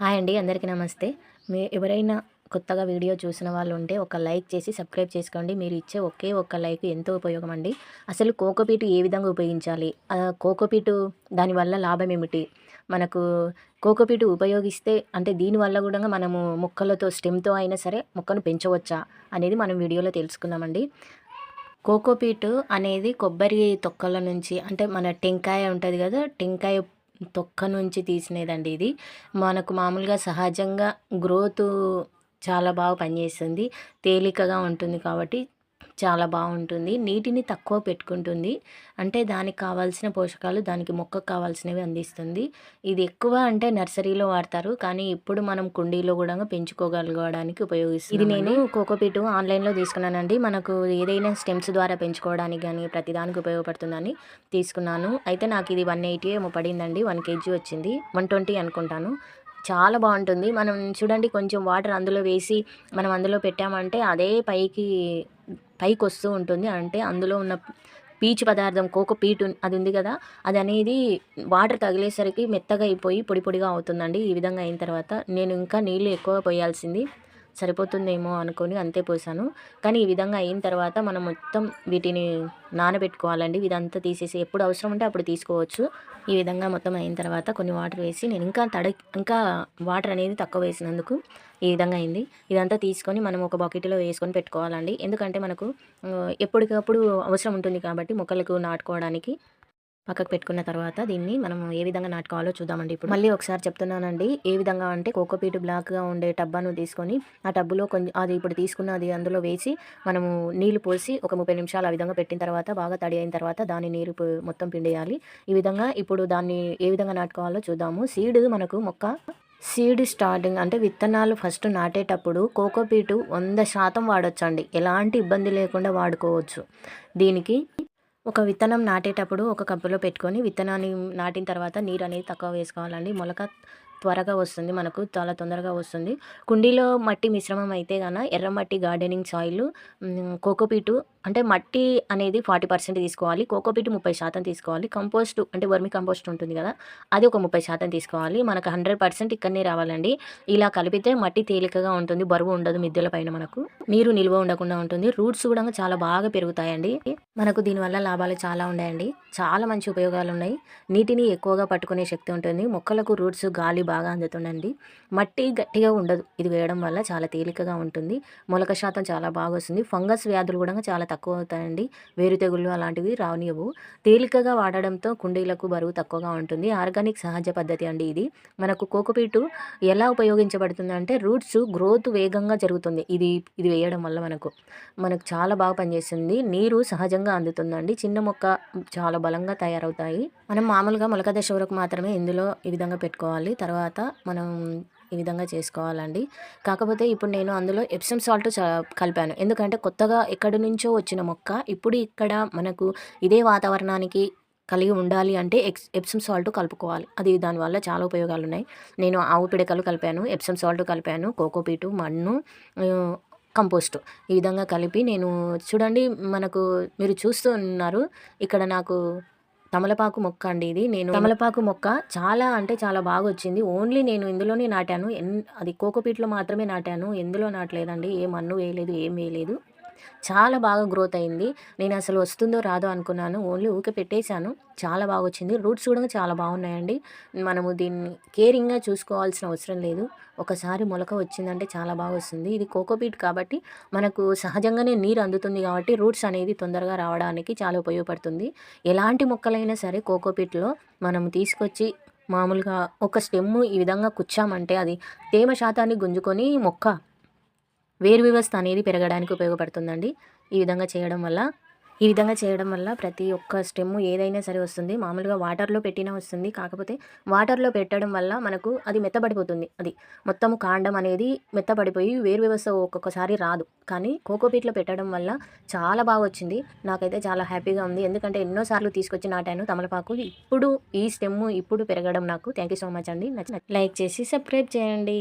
Hi అండి అందరికీ నమస్తే. మీ ఎవరైనా కొత్తగా వీడియో చూసిన వాళ్ళు ఉంటే ఒక లైక్ చేసి సబ్స్క్రైబ్ చేసుకోండి. మీరు ఇచ్చే ఒకే ఒక్క లైక్ ఎంతో ఉపయోగం అండి. అసలు కోకోపీటు ఏ విధంగా ఉపయోగించాలి? కోకోపీటు దానివల్ల లాభం ఏమిటి? మనకు కోకోపీటు ఉపయోగిస్తే అంటే దీనివల్ల కూడా మనము మొక్కలతో స్టెమ్తో అయినా సరే మొక్కను పెంచవచ్చా అనేది మనం వీడియోలో తెలుసుకుందామండి కోకోపీటు అనేది కొబ్బరి తొక్కల నుంచి అంటే మన టెంకాయ ఉంటుంది కదా టెంకాయ తొక్క నుంచి తీసినదండి ఇది. మనకు మామూలుగా సహజంగా గ్రోత్ చాలా బాగా పనిచేస్తుంది. తేలికగా ఉంటుంది కాబట్టి చాలా బాగుంటుంది. నీటిని తక్కువ పెట్టుకుంటుంది. అంటే దానికి కావాల్సిన పోషకాలు దానికి మొక్కకు కావాల్సినవి అందిస్తుంది. ఇది ఎక్కువ అంటే నర్సరీలో వాడతారు. కానీ ఇప్పుడు మనం కుండీలో కూడా పెంచుకోగలగడానికి ఉపయోగిస్తుంది ఇది నేను కోకోపీటు ఆన్లైన్లో తీసుకున్నానండి. మనకు ఏదైనా స్టెమ్స్ ద్వారా పెంచుకోవడానికి కానీ ప్రతిదానికి ఉపయోగపడుతుందని తీసుకున్నాను. అయితే నాకు ఇది వన్ ఎయిటీ ఏమో పడిందండి. వన్ కేజీ వచ్చింది. వన్ ట్వంటీ అనుకుంటాను. చాలా బాగుంటుంది. మనం చూడండి కొంచెం వాటర్ అందులో వేసి మనం అందులో పెట్టామంటే అదే పైకి పైకి వస్తూ ఉంటుంది. అంటే అందులో ఉన్న పీచు పదార్థం కోకో పీటు అది ఉంది కదా అది అనేది వాటర్ తగిలేసరికి మెత్తగా అయిపోయి పొడి పొడిగా అవుతుందండి. ఈ విధంగా అయిన తర్వాత నేను ఇంకా నీళ్ళు ఎక్కువ పోయాల్సింది సరిపోతుందేమో అనుకొని అంతే పోసాను. కానీ ఈ విధంగా అయిన తర్వాత మనం మొత్తం వీటిని నానబెట్టుకోవాలండి. ఇదంతా తీసేసి ఎప్పుడు అవసరం ఉంటే అప్పుడు తీసుకోవచ్చు. ఈ విధంగా మొత్తం అయిన తర్వాత కొన్ని వాటర్ వేసి నేను ఇంకా తడ ఇంకా వాటర్ అనేది తక్కువ వేసినందుకు ఈ విధంగా అయింది. ఇదంతా తీసుకొని మనం ఒక బకెట్లో వేసుకొని పెట్టుకోవాలండి. ఎందుకంటే మనకు ఎప్పటికప్పుడు అవసరం ఉంటుంది కాబట్టి మొక్కలకు నాటుకోవడానికి పక్కకు పెట్టుకున్న తర్వాత దీన్ని మనం ఏ విధంగా నాటుకోవాలో చూద్దామండి ఇప్పుడు. మళ్ళీ ఒకసారి చెప్తున్నానండి ఏ విధంగా అంటే కోకోపీట్ బ్లాక్గా ఉండే టబ్బాను తీసుకొని ఆ టబ్బులో కొంచెం అది ఇప్పుడు తీసుకున్నది అందులో వేసి మనము నీళ్ళు పోసి ఒక ముప్పై నిమిషాలు ఆ విధంగా పెట్టిన తర్వాత బాగా తడి అయిన తర్వాత దాన్ని నీరు మొత్తం పిండేయాలి. ఈ విధంగా ఇప్పుడు దాన్ని ఏ విధంగా నాటుకోవాలో చూద్దాము. సీడ్ మనకు మొక్క సీడ్ స్టార్టింగ్ అంటే విత్తనాలు ఫస్ట్ నాటేటప్పుడు కోకోపీటు వంద శాతం వాడొచ్చండి. ఎలాంటి ఇబ్బంది లేకుండా వాడుకోవచ్చు. దీనికి ఒక విత్తనం నాటేటప్పుడు ఒక కప్పులో పెట్టుకొని విత్తనాన్ని నాటిన తర్వాత నీరు అనేది తక్కువ వేసుకోవాలండి. మొలక త్వరగా వస్తుంది మనకు చాలా తొందరగా వస్తుంది. కుండీలో మట్టి మిశ్రమం అయితే కన ఎర్రమట్టి గార్డెనింగ్ సాయిల్ కోకోపీటు అంటే మట్టి అనేది ఫార్టీ పర్సెంట్ తీసుకోవాలి కోకోపీట్ ముప్పై శాతం తీసుకోవాలి కంపోస్ట్ అంటే వర్మి కంపోస్ట్ ఉంటుంది కదా అది ఒక ముప్పై శాతం తీసుకోవాలి. మనకు హండ్రెడ్ పర్సెంట్ ఇక్కడనే రావాలండి. ఇలా కలిపితే మట్టి తేలికగా ఉంటుంది బరువు ఉండదు మిద్దెల పైన మనకు. నీరు నిల్వ ఉండకుండా ఉంటుంది. రూట్స్ కూడా చాలా బాగా పెరుగుతాయండి. మనకు దీనివల్ల లాభాలు చాలా ఉన్నాయండి. చాలా మంచి ఉపయోగాలు ఉన్నాయి. నీటిని ఎక్కువగా పట్టుకునే శక్తి ఉంటుంది. మొక్కలకు రూట్స్ గాలి బాగా అందుతుండండి మట్టి గట్టిగా ఉండదు. ఇది వేయడం వల్ల చాలా తేలికగా ఉంటుంది. మొలక శాతం చాలా బాగా వస్తుంది. ఫంగస్ వ్యాధులు కూడా చాలా తక్కువ అవుతాయండి వేరు తెగుళ్ళు అలాంటివి రానివ్వు తేలికగా వాడడంతో కుండీలకు బరువు తక్కువగా ఉంటుంది. ఆర్గానిక్ సహజ పద్ధతి అండి ఇది. మనకు కోకోపీటు ఎలా ఉపయోగించబడుతుంది అంటే రూట్స్ గ్రోత్ వేగంగా జరుగుతుంది. ఇది ఇది వేయడం వల్ల మనకు. మనకు చాలా బాగా పనిచేస్తుంది. నీరు సహజంగా అందుతుందండి. చిన్న మొక్క చాలా బలంగా తయారవుతాయి. మనం మామూలుగా మొలక దశ వరకు మాత్రమే ఇందులో ఈ విధంగా పెట్టుకోవాలి. తర్వాత మనం ఈ విధంగా చేసుకోవాలండి. కాకపోతే ఇప్పుడు నేను అందులో ఎప్సమ్ సాల్ట్ కలిపాను. ఎందుకంటే కొత్తగా ఎక్కడి నుంచో వచ్చిన మొక్క ఇప్పుడు ఇక్కడ మనకు ఇదే వాతావరణానికి కలిగి ఉండాలి అంటే ఎక్స్ ఎప్సమ్ సాల్ట్ కలుపుకోవాలి. అది దానివల్ల చాలా ఉపయోగాలు ఉన్నాయి నేను ఆవు పిడకలు కలిపాను ఎప్సమ్ సాల్ట్ కలిపాను కోకోపీటు మన్ను కంపోస్ట్ ఈ విధంగా కలిపి నేను చూడండి మనకు మీరు చూస్తూ ఉన్నారు. ఇక్కడ నాకు తమలపాకు మొక్క అండి ఇది. నేను తమలపాకు మొక్క చాలా అంటే చాలా బాగా వచ్చింది ఓన్లీ నేను ఇందులోనే నాటాను. ఎన్ అది కోకోపీట్లో మాత్రమే నాటాను. ఎందులో నాటలేదండి. ఏ మన్ను వేయలేదు ఏం వేయలేదు. చాలా బాగా గ్రోత్ అయింది. నేను అసలు వస్తుందో రాదో అనుకున్నాను. ఓన్లీ ఊకే పెట్టేశాను. చాలా బాగా వచ్చింది. రూట్స్ కూడా చాలా బాగున్నాయండి. మనము దీన్ని కేరింగ్గా చూసుకోవాల్సిన అవసరం లేదు. ఒకసారి మొలక వచ్చిందంటే చాలా బాగా వస్తుంది. ఇది కోకోపీట్ కాబట్టి మనకు సహజంగానే నీరు అందుతుంది కాబట్టి రూట్స్ అనేది తొందరగా రావడానికి చాలా ఉపయోగపడుతుంది. ఎలాంటి మొక్కలైనా సరే కోకోపీట్లో మనం తీసుకొచ్చి మామూలుగా ఒక స్టెమ్ ఈ విధంగా కుచ్చామంటే అది తేమ శాతాన్ని గుంజుకొని మొక్క వేరు వ్యవస్థ అనేది పెరగడానికి ఉపయోగపడుతుందండి. ఈ విధంగా చేయడం వల్ల ఈ విధంగా చేయడం వల్ల ప్రతి ఒక్క స్టెమ్ ఏదైనా సరే వస్తుంది. మామూలుగా వాటర్లో పెట్టినా వస్తుంది. కాకపోతే వాటర్లో పెట్టడం వల్ల మనకు అది మెత్తబడిపోతుంది. అది మొత్తం కాండం అనేది మెత్తబడిపోయి వేరు వ్యవస్థ ఒక్కొక్కసారి రాదు. కానీ కోకోపీట్లో పెట్టడం వల్ల చాలా బాగా వచ్చింది. నాకైతే చాలా హ్యాపీగా ఉంది. ఎందుకంటే ఎన్నోసార్లు తీసుకొచ్చి నాటాను తమలపాకు ఇప్పుడు ఈ స్టెమ్ ఇప్పుడు పెరగడం నాకు థ్యాంక్ యూ సో మచ్ అండి. లైక్ చేసి సబ్స్క్రైబ్ చేయండి.